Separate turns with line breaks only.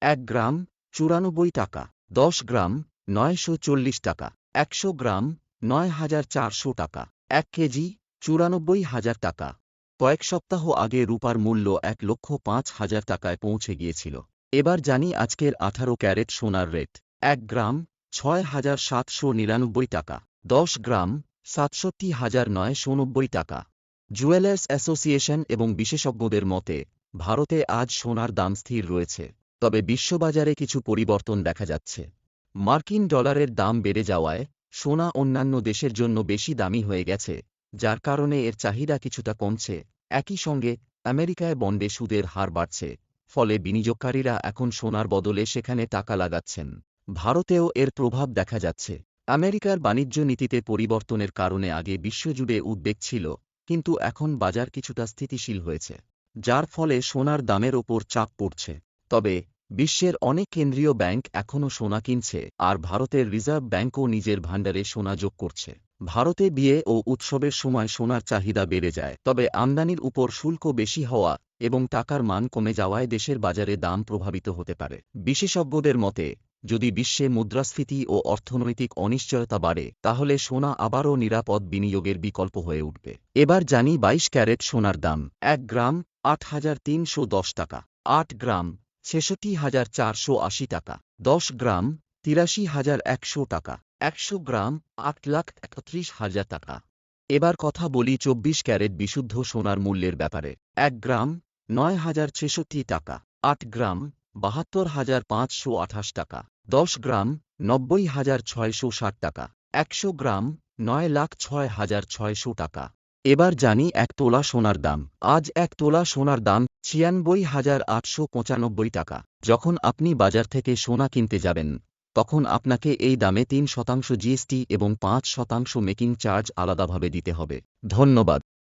এক গ্রাম, চুরানব্বই টাকা। দশ গ্রাম, নয়শো চল্লিশ টাকা। একশো গ্রাম, নয় হাজার চারশো টাকা। এক কেজি, চুরানব্বই হাজার টাকা। কয়েক সপ্তাহ আগে রূপার মূল্য এক লক্ষ পাঁচ হাজার টাকায় পৌঁছে গিয়েছিল। এবার জানি আজকের আঠারো ক্যারেট সোনার রেট। এক গ্রাম, ছয় হাজার সাতশো নিরানব্বই টাকা। দশ গ্রাম, সাতষট্টি হাজার নয়শো নব্বই টাকা। জুয়েলার্স অ্যাসোসিয়েশন এবং বিশেষজ্ঞদের মতে, ভারতে আজ সোনার দাম স্থির রয়েছে। তবে বিশ্ববাজারে কিছু পরিবর্তন দেখা যাচ্ছে। মার্কিন ডলারের দাম বেড়ে যাওয়ায় সোনা অন্যান্য দেশের জন্য বেশি দামি হয়ে গেছে, যার কারণে এর চাহিদা কিছুটা কমছে। একই সঙ্গে, আমেরিকায় বন্ডে সুদের হার বাড়ছে, ফলে বিনিয়োগকারীরা এখন সোনার বদলে সেখানে টাকা লাগাচ্ছেন। ভারতেও এর প্রভাব দেখা যাচ্ছে। আমেরিকার বাণিজ্য নীতিতে পরিবর্তনের কারণে আগে বিশ্বজুড়ে উদ্বেগ ছিল, কিন্তু এখন বাজার কিছুটা স্থিতিশীল হয়েছে, যার ফলে সোনার দামের ওপর চাপ পড়ছে। তবে, বিশ্বের অনেক কেন্দ্রীয় ব্যাংক এখনও সোনা কিনছে, আর ভারতের রিজার্ভ ব্যাংকও নিজের ভাণ্ডারে সোনা যোগ করছে। ভারতে বিয়ে ও উৎসবের সময় সোনার চাহিদা বেড়ে যায়, তবে আমদানির উপর শুল্ক বেশি হওয়া এবং টাকার মান কমে যাওয়ায় দেশের বাজারে দাম প্রভাবিত হতে পারে। বিশেষজ্ঞদের মতে, যদি বিশ্বে মুদ্রাস্ফীতি ও অর্থনৈতিক অনিশ্চয়তা বাড়ে, তাহলে সোনা আবারও নিরাপদ বিনিয়োগের বিকল্প হয়ে উঠবে। এবার জানি বাইশ ক্যারেট সোনার দাম, এক গ্রাম আট হাজার তিনশো দশ টাকা, আট গ্রাম ছেষট্টি হাজার চারশো আশি টাকা। দশ গ্রাম, তিরাশি হাজার একশো টাকা। একশো গ্রাম, আট লাখ একত্রিশ হাজার টাকা। এবার কথা বলি চব্বিশ ক্যারেট বিশুদ্ধ সোনার মূল্যের ব্যাপারে। এক গ্রাম, নয় হাজার ছেষট্টি টাকা। আট গ্রাম, বাহাত্তর হাজার পাঁচশো আঠাশ টাকা। দশ গ্রাম, নব্বই হাজার ছয়শো ষাট টাকা। একশো গ্রাম, নয় লাখ ছয় হাজার ছয়শো টাকা। এবার জানি এক তোলা সোনার দাম। আজ এক তোলা সোনার দাম ছিয়ানব্বই হাজার আটশো পঁচানব্বই টাকা। যখন আপনি বাজার থেকে সোনা কিনতে যাবেন, তখন আপনাকে এই দামে তিন শতাংশ জিএসটি এবং পাঁচ শতাংশ মেকিং চার্জ আলাদাভাবে দিতে হবে। ধন্যবাদ।